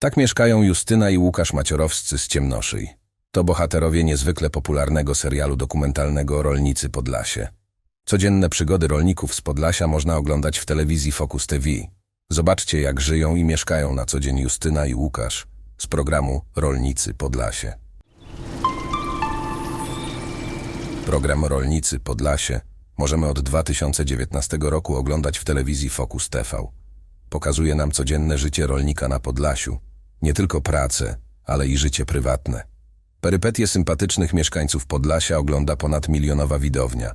Tak mieszkają Justyna i Łukasz Maciorowscy z Ciemnoszej. To bohaterowie niezwykle popularnego serialu dokumentalnego Rolnicy Podlasie. Codzienne przygody rolników z Podlasia można oglądać w telewizji Focus TV. Zobaczcie, jak żyją i mieszkają na co dzień Justyna i Łukasz z programu Rolnicy Podlasie. Program Rolnicy Podlasie możemy od 2019 roku oglądać w telewizji Focus TV. Pokazuje nam codzienne życie rolnika na Podlasiu, nie tylko pracę, ale i życie prywatne. Perypetie sympatycznych mieszkańców Podlasia ogląda ponad milionowa widownia.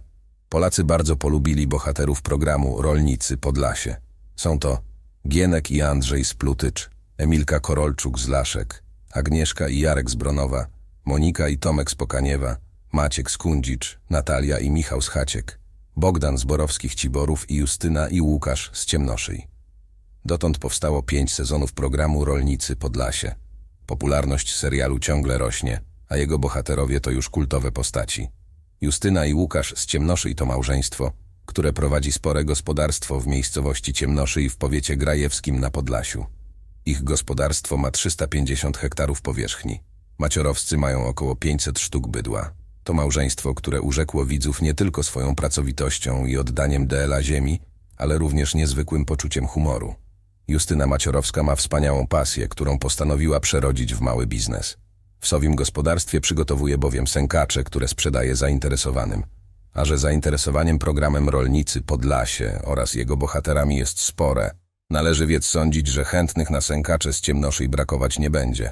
Polacy bardzo polubili bohaterów programu Rolnicy Podlasie. Są to Gienek i Andrzej z Plutycz, Emilka Korolczuk z Laszek, Agnieszka i Jarek z Bronowa, Monika i Tomek z Pokaniewa, Maciek z Kundzicz, Natalia i Michał z Haciek, Bogdan z Borowskich Ciborów i Justyna i Łukasz z Ciemnoszej. Dotąd powstało pięć sezonów programu Rolnicy Podlasie. Popularność serialu ciągle rośnie, a jego bohaterowie to już kultowe postaci. Justyna i Łukasz z Ciemnoszej to małżeństwo, które prowadzi spore gospodarstwo w miejscowości Ciemnoszej w powiecie grajewskim na Podlasiu. Ich gospodarstwo ma 350 hektarów powierzchni. Maciorowscy mają około 500 sztuk bydła. To małżeństwo, które urzekło widzów nie tylko swoją pracowitością i oddaniem DLA ziemi, ale również niezwykłym poczuciem humoru. Justyna Maciorowska ma wspaniałą pasję, którą postanowiła przerodzić w mały biznes. W sowim gospodarstwie przygotowuje bowiem sękacze, które sprzedaje zainteresowanym. A że zainteresowaniem programem Rolnicy Podlasie oraz jego bohaterami jest spore, należy więc sądzić, że chętnych na sękacze z ciemnoszej brakować nie będzie.